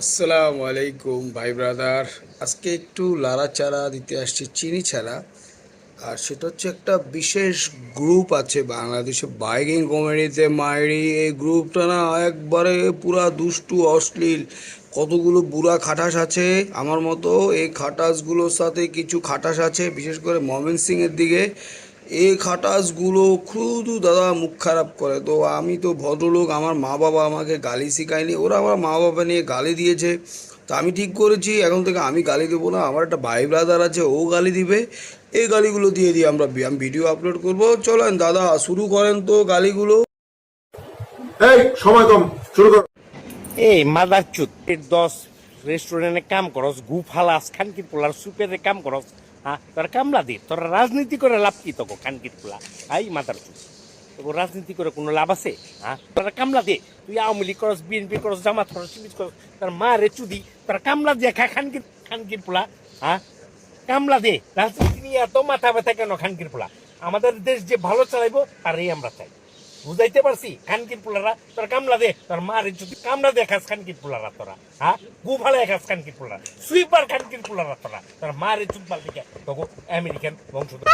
আসসালামু আলাইকুম, ভাই ব্রাদার। আজকে একটু লাড়াচাড়া দিতে আসছি, চিনি ছাড়া। আর সেটা হচ্ছে একটা বিশেষ গ্রুপ আছে বাংলাদেশে বাইকিং কমিউনিটিতে মায়েরি এই গ্রুপটা না একবারে পুরা দুষ্টু, অশ্লীল। কতগুলো বুড়া খাটাস আছে আমার মতো। এই খাটাসগুলোর সাথে কিছু খাটাস আছে, বিশেষ করে মমিন সিংয়ের দিকে। এই খাটাসগুলো শুধু দাদা মুখ খারাপ করে। তো আমি তো ভদ্রলোক আমার মা বাবা আমাকে গালি শেখায়নি ওরা আমার মা বাবা নিয়ে গালি দিয়েছে। তো আমি ঠিক করেছি এখন থেকে আমি গালি দেবো না আমার একটা ভাই ব্রাদার আছে ও গালি দিবে। এই গালিগুলো দিয়ে দিয়ে আমরা আমি ভিডিও আপলোড করব। চলেন দাদা শুরু করেন তো গালিগুলো। এই সময় কম শুরু কর। এই মাদার চুত দশ রেস্টুরেন্টে কাম করস গু ফালাস খানকির পোলার সুপের কাম করস হ্যাঁ তোর কামলা দে, তোর রাজনীতি করে লাভ কি তোকে খানকির পোলা আই মাতার তোকে রাজনীতি করে কোনো লাভ আছে? হ্যাঁ তোরা কামলা দে, তুই আওয়ামী লীগ করস, বিএনপি করস, জামাত করস সিমিজ করস, তোর মা রে চুদি, তোর কামলা দিয়ে খা খানকির খানকির পোলা হ্যাঁ কামলা দে, রাজনীতি নিয়ে এত মাথা ব্যথা কেন খানকির পোলা আমাদের দেশ যে ভালো চালাইবো, তারই আমরা চাই। বুঝাইতে পারছি, খানকির পোলারা? তোর কামলা দে, তোর মার যদি কামলা দে খাস খানকির পোলারা তোরা হ্যাঁ? গু ভালো খাস খানকির পোলারা। সুইপার খানকির পোলারা তোরা। তোর মার চুপ পাল দিকে তোকে আমেরিকান বংশধর।